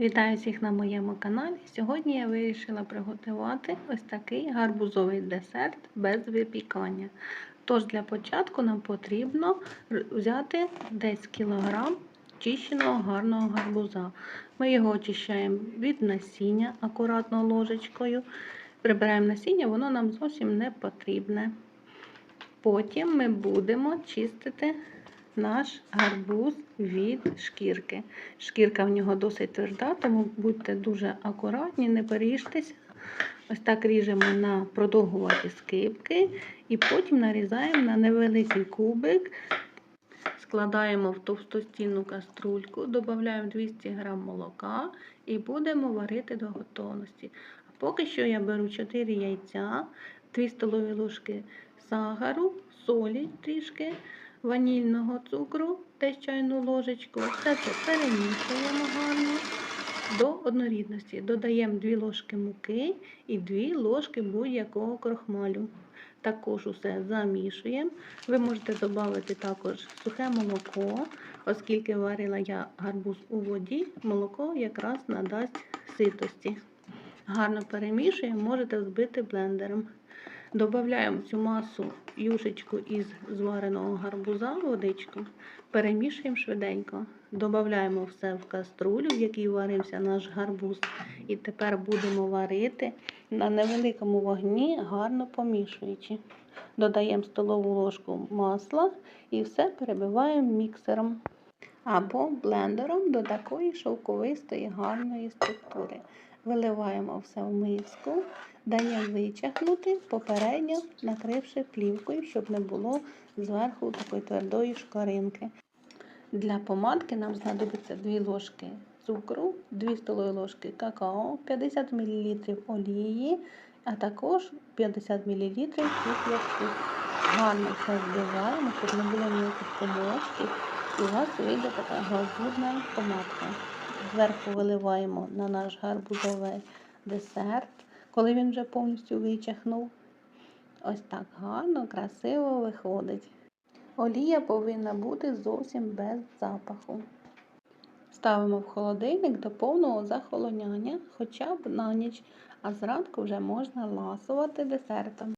Вітаю всіх на моєму каналі. Сьогодні я вирішила приготувати ось такий гарбузовий десерт без випікання. Тож для початку нам потрібно взяти десь кілограм чищеного гарного гарбуза. Ми його очищаємо від насіння акуратно ложечкою. Прибираємо насіння, воно нам зовсім не потрібне. Потім ми будемо чистити наш гарбуз від шкірки. Шкірка в нього досить тверда, тому будьте дуже акуратні, не поріжтеся. Ось так ріжемо на продовгуваті скибки і потім нарізаємо на невеликий кубик. Складаємо в товстостінну каструльку, додаємо 200 г молока і будемо варити до готовності. Поки що я беру 4 яйця, 2 столові ложки сахару, солі трішки, ванільного цукру, десь чайну ложечку. Все це перемішуємо гарно до однорідності. Додаємо 2 ложки муки і 2 ложки будь-якого крохмалю. Також усе замішуємо. Ви можете додати також сухе молоко, оскільки варила я гарбуз у воді, молоко якраз надасть ситості. Гарно перемішуємо, можете взбити блендером. Додаємо цю масу юшечку із звареного гарбуза, водичку, перемішуємо швиденько. Додаємо все в каструлю, в якій варився наш гарбуз. І тепер будемо варити на невеликому вогні, гарно помішуючи. Додаємо столову ложку масла і все перебиваємо міксером або блендером до такої шовковистої гарної структури. Виливаємо все в миску, даємо вичахнути, попередньо накривши плівкою, щоб не було зверху такої твердої шкаринки. Для помадки нам знадобиться 2 ложки цукру, 2 столові ложки какао, 50 мл олії, а також 50 мл кип'ятку. Гарно все збиваємо, щоб не було ніяких комочків. І у вас вийде така глазурна помадка. Зверху виливаємо на наш гарбузовий десерт, коли він вже повністю вичахнув. Ось так гарно, красиво виходить. Олія повинна бути зовсім без запаху. Ставимо в холодильник до повного захолоняння, хоча б на ніч, а зранку вже можна ласувати десертом.